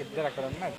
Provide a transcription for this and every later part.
ఇద్దరు అక్కడ ఉన్నారు.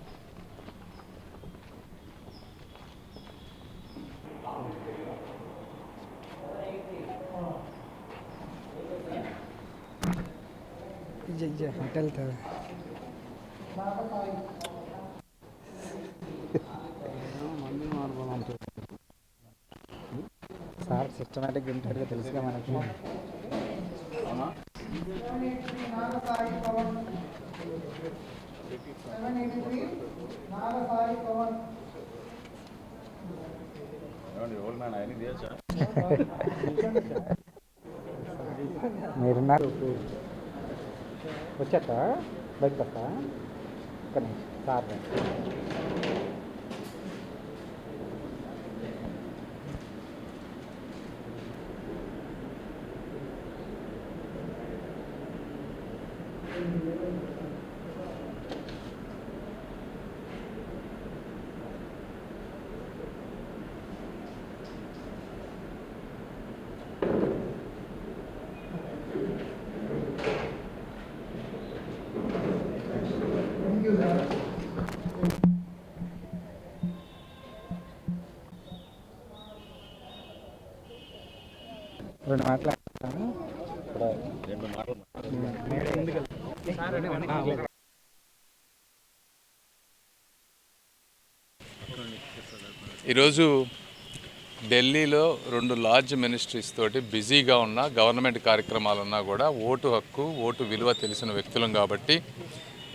సార్ది హోటల్ సార్ సిస్టమేటిక్ ఉంటాడు తెలుసుగా మనకి. మీరున్నారు వచ్చాక బయటకు వస్తా ఒక్క నిమిషం. సార్. రెండు మాట్లాడతాను. ఈరోజు ఢిల్లీలో రెండు లార్జ్ మినిస్ట్రీస్ తోటి బిజీగా ఉన్న గవర్నమెంట్ కార్యక్రమాలు ఉన్నా కూడా ఓటు హక్కు ఓటు విలువ తెలిసిన వ్యక్తులం కాబట్టి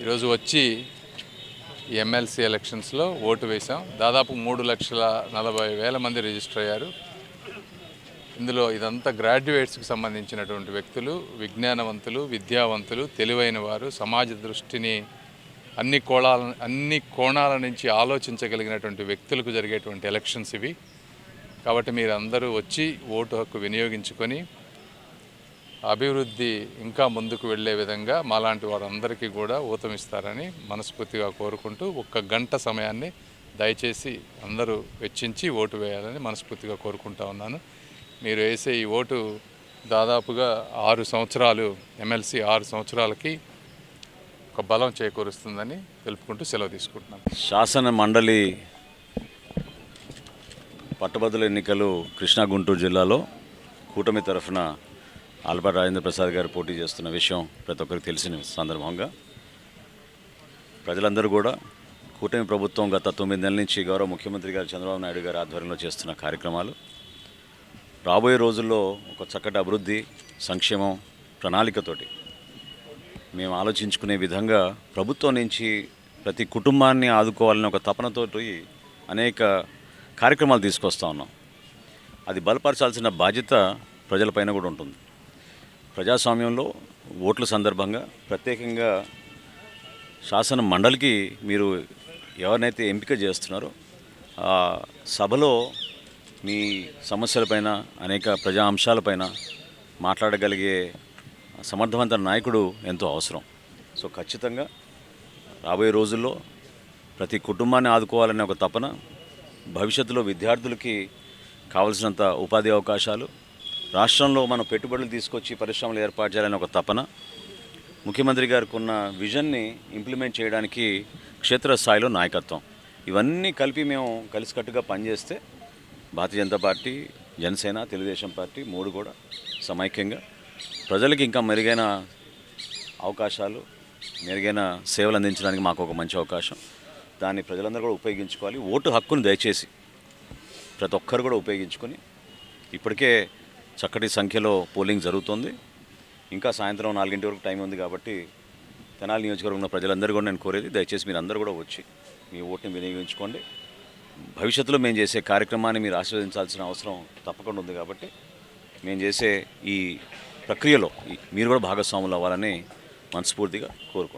ఈరోజు వచ్చి ఎమ్మెల్సీ ఎలక్షన్స్లో ఓటు వేశాం. దాదాపు మూడు లక్షల నలభై వేల మంది రిజిస్టర్ అయ్యారు. ఇందులో ఇదంతా గ్రాడ్యుయేట్స్కి సంబంధించినటువంటి వ్యక్తులు విజ్ఞానవంతులు విద్యావంతులు తెలివైన వారు సమాజ దృష్టిని అన్ని కోణాల అన్ని కోణాల నుంచి ఆలోచించగలిగినటువంటి వ్యక్తులకు జరిగేటువంటి ఎలక్షన్స్ ఇవి. కాబట్టి మీరు అందరూ వచ్చి ఓటు హక్కు వినియోగించుకొని అభివృద్ధి ఇంకా ముందుకు వెళ్ళే విధంగా మాలాంటి వారందరికీ కూడా ఊతమిస్తారని మనస్ఫూర్తిగా కోరుకుంటూ ఒక్క గంట సమయాన్ని దయచేసి అందరూ వెచ్చించి ఓటు వేయాలని మనస్ఫూర్తిగా కోరుకుంటా ఉన్నాను. మీరు వేసే ఈ ఓటు దాదాపుగా ఆరు సంవత్సరాలు ఎమ్మెల్సీ ఆరు సంవత్సరాలకి ఒక బలం చేకూరుస్తుందని తెలుపుకుంటూ సెలవు తీసుకుంటున్నాను శాసన మండలి పట్టభద్రుల ఎన్నికలు కృష్ణా గుంటూరు జిల్లాలో కూటమి తరఫున ఆల్బర్ట్ రాజేంద్ర ప్రసాద్ గారు పోటీ చేస్తున్న విషయం ప్రతి ఒక్కరికి తెలిసిన సందర్భంగా ప్రజలందరూ కూడా కూటమి ప్రభుత్వం గత తొమ్మిది నెలల నుంచి గౌరవ ముఖ్యమంత్రి గారు చంద్రబాబు నాయుడు గారి ఆధ్వర్యంలో చేస్తున్న కార్యక్రమాలు రాబోయే రోజుల్లో ఒక చక్కటి అభివృద్ధి సంక్షేమం ప్రణాళికతోటి మేము ఆలోచించుకునే విధంగా ప్రభుత్వం నుంచి ప్రతి కుటుంబాన్ని ఆదుకోవాలని ఒక తపనతోటి అనేక కార్యక్రమాలు తీసుకొస్తా ఉన్నాం. అది బలపరచాల్సిన బాధ్యత ప్రజలపైన కూడా ఉంటుంది. ప్రజాస్వామ్యంలో ఓట్ల సందర్భంగా ప్రత్యేకంగా శాసన మండలికి మీరు ఎవరినైతే ఎంపిక చేస్తున్నారో ఆ సభలో మీ సమస్యలపైన అనేక ప్రజా అంశాలపైన మాట్లాడగలిగే సమర్థవంత నాయకుడు ఎంతో అవసరం. సో ఖచ్చితంగా రాబోయే రోజుల్లో ప్రతి కుటుంబాన్ని ఆదుకోవాలనే ఒక తపన భవిష్యత్తులో విద్యార్థులకి కావలసినంత ఉపాధి అవకాశాలు రాష్ట్రంలో మనం పెట్టుబడులు తీసుకొచ్చి పరిశ్రమలు ఏర్పాటు చేయాలని ఒక తపన ముఖ్యమంత్రి గారికి ఉన్న విజన్ని ఇంప్లిమెంట్ చేయడానికి క్షేత్రస్థాయిలో నాయకత్వం. ఇవన్నీ కలిపి మేము కలిసికట్టుగా పనిచేస్తే భారతీయ జనతా పార్టీ జనసేన తెలుగుదేశం పార్టీ మూడు కూడా సమైక్యంగా ప్రజలకి ఇంకా మెరుగైన అవకాశాలు మెరుగైన సేవలు అందించడానికి మాకు ఒక మంచి అవకాశం. దాన్ని ప్రజలందరూ కూడా ఉపయోగించుకోవాలి. ఓటు హక్కును దయచేసి ప్రతి ఒక్కరు కూడా ఉపయోగించుకొని ఇప్పటికే చక్కటి సంఖ్యలో పోలింగ్ జరుగుతుంది. ఇంకా సాయంత్రం నాలుగింటి వరకు టైం ఉంది కాబట్టి తెనాలి నియోజకవర్గంలో ప్రజలందరూ కూడా నేను కోరేది దయచేసి మీరు అందరూ కూడా వచ్చి మీ ఓటుని వినియోగించుకోండి. భవిష్యత్తులో మేము చేసే కార్యక్రమాన్ని మీరు ఆశీర్వదించాల్సిన అవసరం తప్పకుండా ఉంది కాబట్టి మేము చేసే ఈ ప్రక్రియలో ఈ- మీరు కూడా భాగస్వాములు అవ్వాలని మనస్ఫూర్తిగా కోరుకుంటున్నాం.